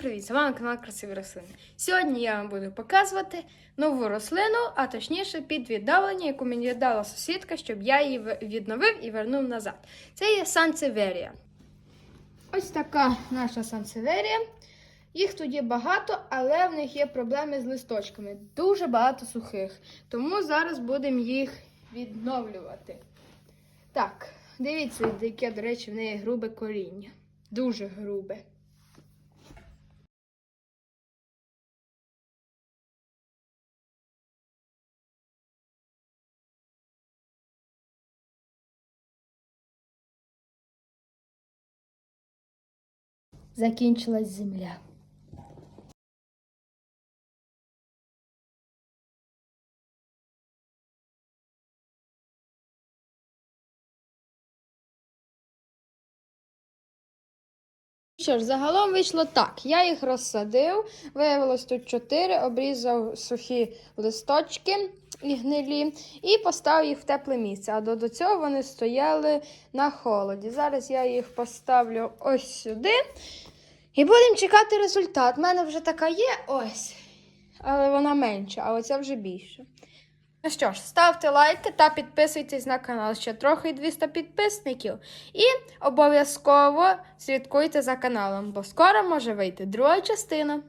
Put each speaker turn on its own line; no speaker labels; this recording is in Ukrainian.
Привіт, з вами канал Красиві рослини. Сьогодні я вам буду показувати нову рослину, а точніше під віддавлення, яку мені дала сусідка, щоб я її відновив і вернув назад. Це є сансеверія. Ось така наша сансеверія. Їх тут є багато, але в них є проблеми з листочками. Дуже багато сухих. Тому зараз будемо їх відновлювати. Так, дивіться, яке, до речі, в неї грубе коріння. Дуже грубе. Закінчилась земля. Що ж, загалом вийшло так. Я їх розсадив, виявилось тут чотири, обрізав сухі листочки і гнилі і поставив їх в тепле місце. А до, до цього вони стояли на холоді. Зараз я їх поставлю ось сюди. І будемо чекати результат. У мене вже така є ось, але вона менша, а оця вже більша. Ну що ж, ставте лайки та підписуйтесь на канал. Ще трохи 200 підписників. І обов'язково слідкуйте за каналом, бо скоро може вийти друга частина.